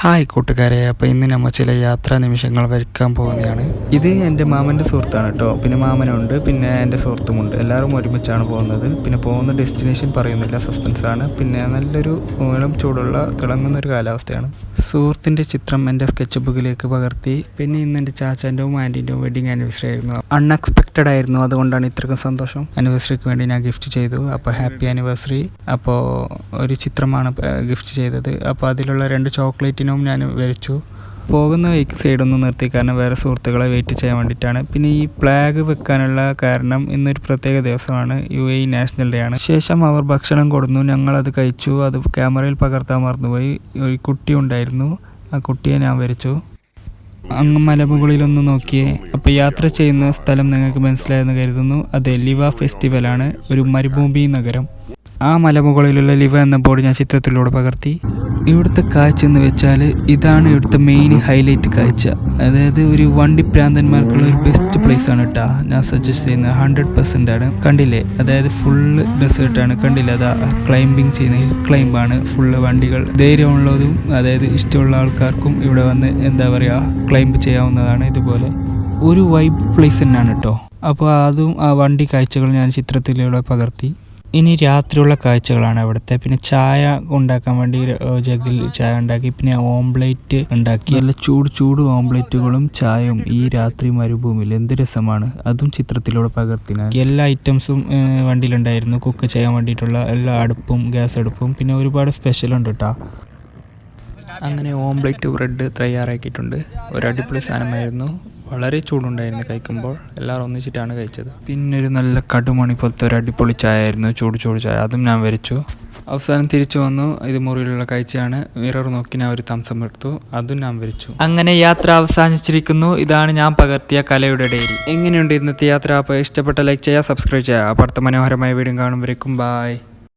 Hi കൂട്ടുകാരെ അപ്പോൾ ഇന്ന് നമ്മൾ ചില യാത്രാ നിമിഷങ്ങൾ വരയ്ക്കാൻ പോകുന്നതാണ്. ഇത് എന്റെ മാമന്റെ സുഹൃത്താണ് കേട്ടോ. പിന്നെ മാമനുണ്ട് പിന്നെ എന്റെ സുഹൃത്തുമുണ്ട്. എല്ലാവരും ഒരുമിച്ചാണ് പോകുന്നത്. പിന്നെ പോകുന്ന ഡെസ്റ്റിനേഷൻ പറയുന്നില്ല സസ്പെൻസ് ആണ്. പിന്നെ നല്ലൊരു ഇളം ചൂടുള്ള തിളങ്ങുന്ന ഒരു കാലാവസ്ഥയാണ്. സുഹൃത്തിന്റെ ചിത്രം എന്റെ സ്കെച്ച് ബുക്കിലേക്ക് പകർത്തി. പിന്നെ ഇന്ന് എന്റെ ചാച്ചാന്റെയും ആന്റീന്റെയും വെഡിങ് ആനിവേഴ്സറി ആയിരുന്നു. അൺഎക്സ്പെക്റ്റഡ് ആയിരുന്നു. അതുകൊണ്ടാണ് ഇത്രയ്ക്കും സന്തോഷം. ആനിവേഴ്സറിക്ക് വേണ്ടി ഞാൻ ഗിഫ്റ്റ് ചെയ്തു. അപ്പോൾ ഹാപ്പി ആനിവേഴ്സറി അപ്പോൾ ഒരു ചിത്രമാണ് ഗിഫ്റ്റ് ചെയ്തത്. അപ്പോൾ അതിലുള്ള രണ്ട് ചോക്ലേറ്റിനും ഞാൻ വരച്ചു പോകുന്ന വഴിക്ക് സൈഡൊന്നും നിർത്തി. കാരണം വേറെ സുഹൃത്തുക്കളെ വെയിറ്റ് ചെയ്യാൻ വേണ്ടിയിട്ടാണ്. പിന്നെ ഈ പ്ലാഗ് വെക്കാനുള്ള കാരണം ഇന്നൊരു പ്രത്യേക ദിവസമാണ്. യു എ നാഷണൽ ഡേ ആണ്. ശേഷം അവർ ഭക്ഷണം കൊടുന്നു. ഞങ്ങളത് കഴിച്ചു. അത് ക്യാമറയിൽ പകർത്താൻ മറന്നുപോയി. ഒരു കുട്ടി ഉണ്ടായിരുന്നു. ആ കുട്ടിയെ ഞാൻ വരച്ചു അങ്ങ് മലമുകളിലൊന്ന് നോക്കിയേ. അപ്പോൾ യാത്ര ചെയ്യുന്ന സ്ഥലം നിങ്ങൾക്ക് മനസ്സിലായെന്ന് കരുതുന്നു. അത് ലിവ ഫെസ്റ്റിവലാണ് ഒരു മരുഭൂമി നഗരം. ആ മലമുകളിലുള്ള ലിവ എന്ന ബോർഡ് ഞാൻ ചിത്രത്തിലൂടെ പകർത്തി. ഇവിടുത്തെ കാഴ്ച എന്ന് വെച്ചാൽ ഇതാണ് ഇവിടുത്തെ മെയിൻ ഹൈലൈറ്റ് കാഴ്ച. അതായത് ഒരു വണ്ടി പ്രാന്തന്മാർക്കുള്ള ഒരു ബെസ്റ്റ് പ്ലേസ് ആണ് കേട്ടോ ഞാൻ സജസ്റ്റ് ചെയ്യുന്നത് ഹൺഡ്രഡ് പെർസെന്റ് ആണ്. കണ്ടില്ലേ? അതായത് ഫുള്ള് ഡെസേർട്ടാണ് കണ്ടില്ല? അതാ ക്ലൈംബിങ് ചെയ്യുന്ന ഹിൽ ക്ലൈംബാണ് ഫുള്ള് വണ്ടികൾ ധൈര്യമുള്ളതും അതായത് ഇഷ്ടമുള്ള ആൾക്കാർക്കും ഇവിടെ വന്ന് എന്താ പറയുക ക്ലൈംബ് ചെയ്യാവുന്നതാണ് ഇതുപോലെ. ഒരു വൈബ് പ്ലേസ് തന്നെയാണ് കേട്ടോ അപ്പോൾ അതും ആ വണ്ടി കാഴ്ചകൾ ഞാൻ ചിത്രത്തിലൂടെ പകർത്തി. ഇനി രാത്രിയുള്ള കാഴ്ചകളാണ് അവിടുത്തെ. പിന്നെ ചായ ഉണ്ടാക്കാൻ വേണ്ടി ജഗിൽ ചായ ഉണ്ടാക്കി. പിന്നെ ഓംപ്ലേറ്റ് ഉണ്ടാക്കി. നല്ല ചൂട് ചൂട് ഓംപ്ലേറ്റുകളും ചായയും ഈ രാത്രി മരുഭൂമിയിൽ. എന്ത് രസമാണ്. അതും ചിത്രത്തിലൂടെ പകർത്തിന് എല്ലാ ഐറ്റംസും വണ്ടിയിലുണ്ടായിരുന്നു. കുക്ക് ചെയ്യാൻ വേണ്ടിയിട്ടുള്ള എല്ലാ അടുപ്പും ഗ്യാസ് അടുപ്പും. പിന്നെ ഒരുപാട് സ്പെഷ്യൽ ഉണ്ട് കേട്ടോ അങ്ങനെ ഓംപ്ലേറ്റ് ബ്രെഡ് തയ്യാറാക്കിയിട്ടുണ്ട്. ഒരു അടിപൊളി സാധനമായിരുന്നു. വളരെ ചൂടുണ്ടായിരുന്നു കഴിക്കുമ്പോൾ. എല്ലാവരും ഒന്നിച്ചിട്ടാണ് കഴിച്ചത്. പിന്നെ ഒരു നല്ല കടുമണി പോലത്തെ ഒരു അടിപൊളി ചായ ആയിരുന്നു ചൂട് ചൂട് ചായ. അതും ഞാൻ വരച്ചു അവസാനം തിരിച്ചു വന്നു. ഇത് മുറിയിലുള്ള കാഴ്ചയാണ്. മിറർ നോക്കി ഞാൻ ഒരു തംസം എടുത്തു. അതും ഞാൻ വരച്ചു അങ്ങനെ യാത്ര അവസാനിച്ചിരിക്കുന്നു. ഇതാണ് ഞാൻ പകർത്തിയ കലയുടെ ഡയറി എങ്ങനെയുണ്ട് ഇന്നത്തെ യാത്ര? അപ്പോൾ ഇഷ്ടപ്പെട്ട ലൈക്ക് ചെയ്യുക സബ്സ്ക്രൈബ് ചെയ്യുക. അപ്പുറത്തെ മനോഹരമായ വീഡിയോ കാണുമ്പോഴേക്കും ബായ്